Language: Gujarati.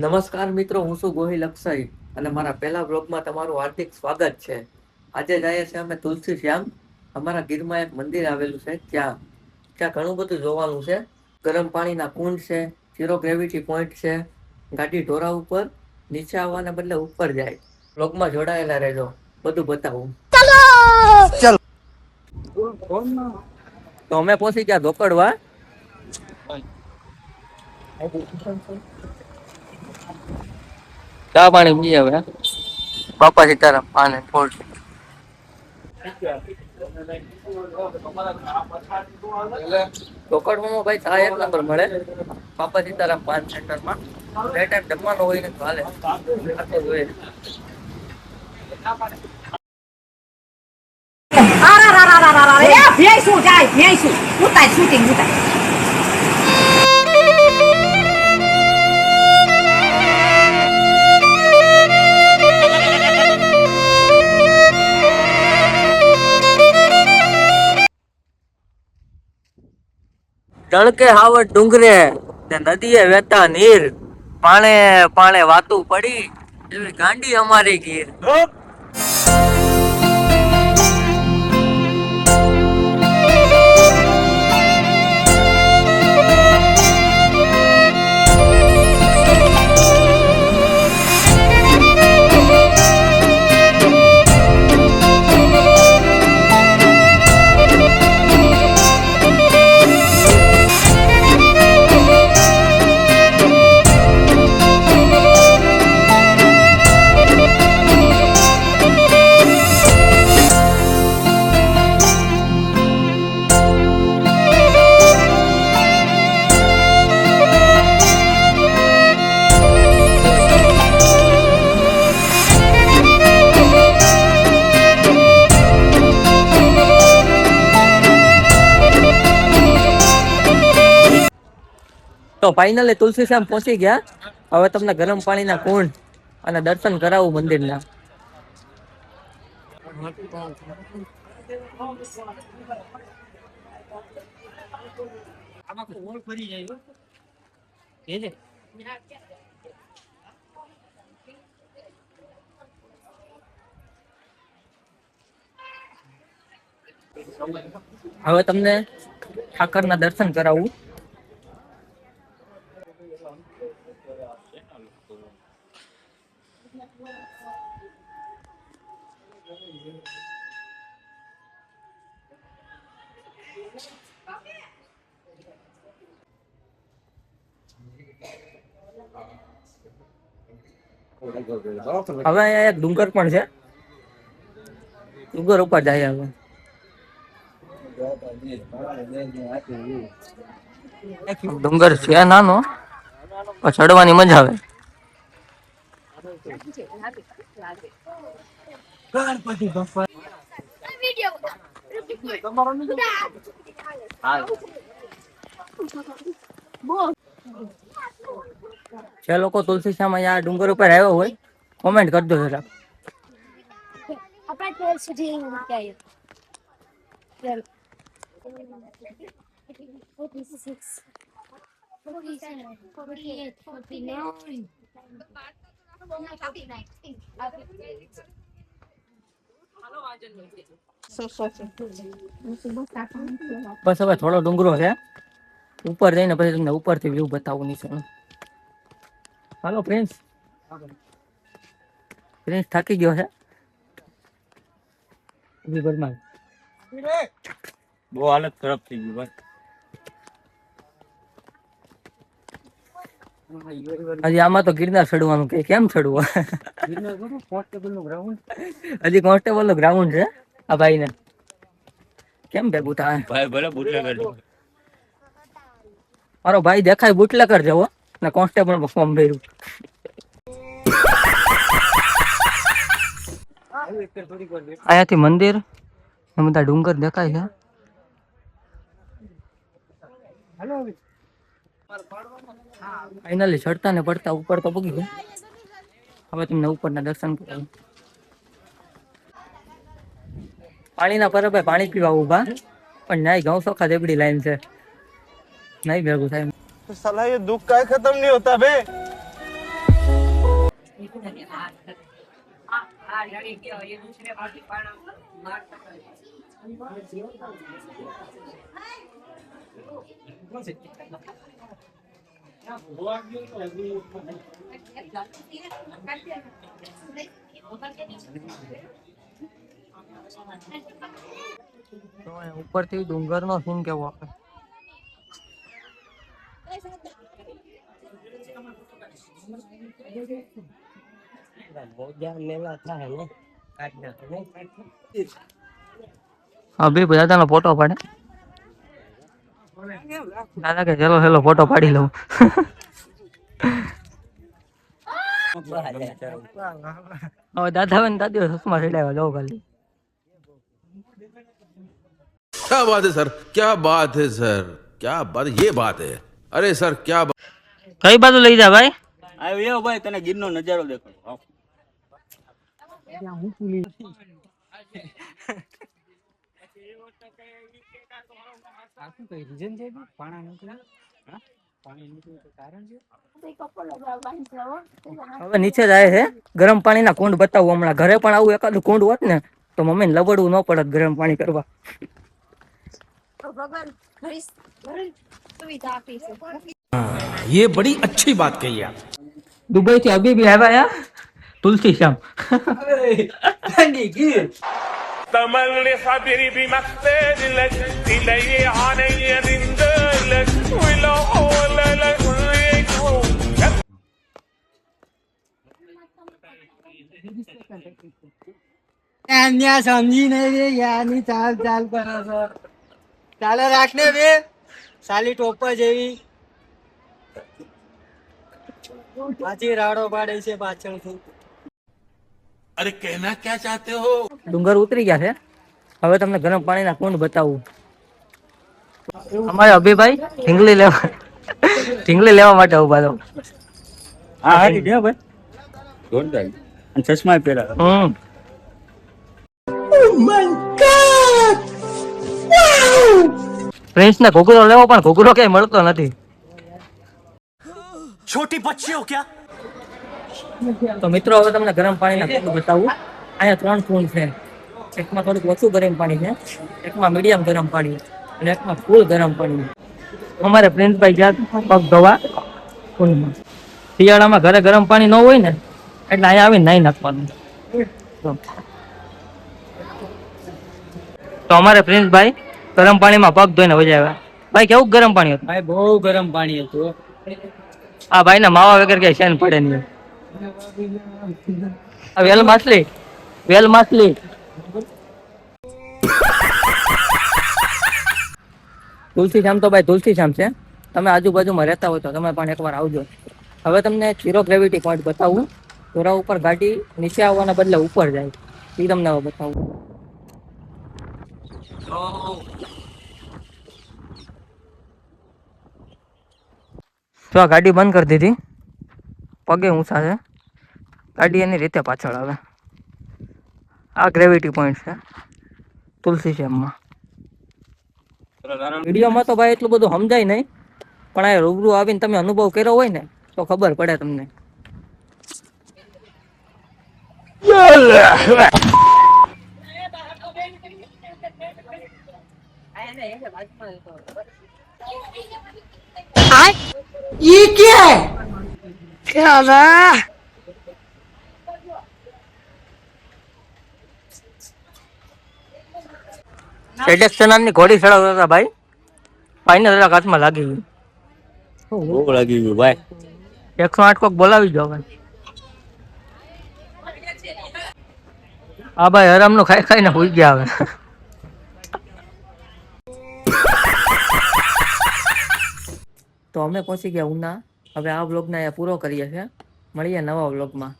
નમસ્કાર મિત્રો હું છું ગોહિલ અક્ષય અને મારા પહેલા બ્લોગમાં તમારું હાર્દિક સ્વાગત છે. આજે જઈએ છીએ અમે તુલસી શ્યામ અમારા ગીરમાં એક મંદિર આવેલું છે ત્યાં. ત્યાં ઘણું બધું જોવાનું છે. ગરમ પાણીના કુંડ છે ઝીરો ગ્રેવિટી પોઈન્ટ છે. ગાડી ઢોરા ઉપર નીચે આવવાને બદલે ઉપર જાય. બ્લોગમાં જોડાયેલા રહેજો. બધું બતાવું. તો અમે પહોંચી ગયા ધોકડવા. ચા પાણી પી હવે બાપા સીતારામ પાને ફોડ ચોકડમાં ભાઈ ચા એક નંબર મળે બાપા સીતારામ પાન સેન્ટરમાં બે ટાઈમ જમવાનો હોય ને રા રા આ રા રા અરે ભેંસું જાય ભેંસું ઉતાર શૂટિંગ ઉતાર તણકે હાવડ ડુંગરે ને નદીએ વહેતા નીર. પાણે પાણે વાતું પડી, એવી ગાંડી અમારી ગીર. તો ફાઇનલી તુલસી શ્યામ પહોંચી ગયા. હવે તમને ગરમ પાણીના કુંડ અને દર્શન કરાવું મંદિરના. હવે તમને ઠાકરના દર્શન કરાવું. હવે અહીંયા એક ડુંગર પણ છે. ડુંગર ઉપર જાય હવે. ડુંગર છે નાનો ચડવાની મજા આવે. જે લોકો તુલસી શ્યામ આ ડુંગર ઉપર આવ્યો હોય કોમેન્ટ કરજો જરા આપણે ટ્વેલ્થ સુધી આવ્યો બસ હવે થોડો ડુંગરો છે. ઉપર જઈને પછી તમને ઉપરથી વ્યૂ બતાવું નીચે હાલો પ્રિન્સ પ્રિન્સ થાકી ગયો છે. વિભરમાં બહુ હાલત ખરાબ થઈ ગઈ ભાઈ. હજી આમાં તો ગિરનાર ચડવાનું કે કેમ ચડવું? કોન્સ્ટેબલનું ગ્રાઉન્ડ હજી કોન્સ્ટેબલ નો ગ્રાઉન્ડ છે આ ભાઈ ને કેમ ભેગું થાય? ભાઈ ભલે મારો ભાઈ દેખાય બુટલેકર જવો, ને કોન્સ્ટેબલ ફોર્મ ભર્યું. અહીંયાથી મંદિર, ને બધા ડુંગર દેખાય છે. ફાઇનલી ચડતા ને પડતા ઉપર તો પગી ગયા. હવે તમને ઉપરના દર્શન કરાવું. પાણીના પરબે પાણી પીવા ઊભા, પણ નાય ઘઉં સોખા દેબડી લાઈન છે. નહીં ભેગું થાય साला ये दुख का खत्म नहीं होता बे ઉપરથી ડુંગર નો સીન કેવો આપે અભી દાદા નો ફોટો પાડે દાદા કે ચલો ચલો ફોટો પાડી લઉં હવે દાદા ને દાદીઓ ચશ્મા ચડાવ્યા જાઓ ખાલી क्या बात है सर क्या बात है सर क्या बात ये बात है अरे सर क्या बात કઈ બાજુ લઈ જા ભાઈ આવ્યો એવો ભાઈ તને ગીરનો નજારો દેખાડો હવે નીચે જાય છે ગરમ પાણીના કુંડ બતાવું હમણાં ઘરે પણ આવું એકાદું કુંડ હોત ને તો મમ્મીને લબડવું ન પડત ગરમ પાણી કરવા તો ભગવાન ઘણી ઘણી સુવિધા આપી છે ये बड़ी अच्छी बात कही आप દુબઈ થી અભી બી આવ્યા તુલસી શ્યામ. തമളുടെ ഹബിരി સમજી નહીં યાની ચાલ ચાલ કરો છો. ચાલે રાખ ને બે? સાલી ટોપર જેવી. પાછી રાડો પાડે છે પાછળથી. અરે કહેના ક્યાં ચાહતે હો? ડુંગર ઉતરી ગયા છે. હવે તમને ગરમ પાણીના કુંડ બતાવું. અમારે અભિભાઈ ઢીંગલી લેવા ઢીંગલી લેવા માટે ઊભા તો હા હારી ગયા ભાઈ. જોરદાર. અને ચશ્મા પહેરા. હમ. Oh પ્રિન્સ ને ઘોઘરો લેવો પણ ઘોઘરો ક્યાંય મળતો નથી. छोटी बच्ची हो क्या તો મિત્રો હવે તમને ગરમ પાણીના કુંડ બતાવું અહીંયા ત્રણ કુંડ છે એકમાં થોડુંક ઓછું ગરમ પાણી છે એકમાં મીડિયમ ગરમ પાણી અને એકમાં ફૂલ ગરમ પાણી અમારે પ્રિન્સભાઈ ગયા પગ ધોવા કુંડમાં શિયાળામાં ઘરે ગરમ પાણી ન હોય ને એટલે અહીંયા આવીને નાહી નાખવાનું તો. તો અમારે પ્રિન્સભાઈ ગરમ પાણીમાં પગ ધોઈને વજા આવ્યા ભાઈ કેવું ગરમ પાણી હતું ભાઈ બહુ ગરમ પાણી હતું આ ભાઈ ના માવા વગર કઈ શેન પડે નહીં. વેલ માછલી વેલ માછલી. તુલસી શ્યામ તો ભાઈ તુલસી શ્યામ છે. તમે આજુબાજુમાં રહેતા હોય તો તમે પણ એકવાર આવજો. હવે તમને ઝીરો ગ્રેવિટી પોઈન્ટ બતાવું. ધોરા ઉપર ગાડી નીચે આવવાના બદલે ઉપર જાય. એ તમને હવે બતાવું. તો આ ગાડી બંધ કરી દીધી. પગે ઊંચા છે. ગાડી એની રીતે પાછળ આવે. આ ગ્રેવિટી પોઈન્ટ છે. તુલસી શ્યામમાં વિડીયોમાં તો ભાઈ એટલું બધું સમજાય નહીં. પણ આ રૂબરૂ આવીને તમે અનુભવ કર્યો હોય ને, તો ખબર પડે તમને. નામની ઘોડી ચડાવતા હતા ભાઈ. ભાઈને જરાક હાથમાં લાગી ગયું. બહુ લાગી ગયું ભાઈ. એકસો આઠ કોક બોલાવી દો ભાઈ આ ભાઈ હરામનું ખાઈ ખાઈને ભૂલ ગયા હવે. અમે પહોંચી ગયા ઉના. હવે આ વ્લોગને અહીંયા પૂરો કરીએ છીએ. મળીએ નવા વ્લોગમાં.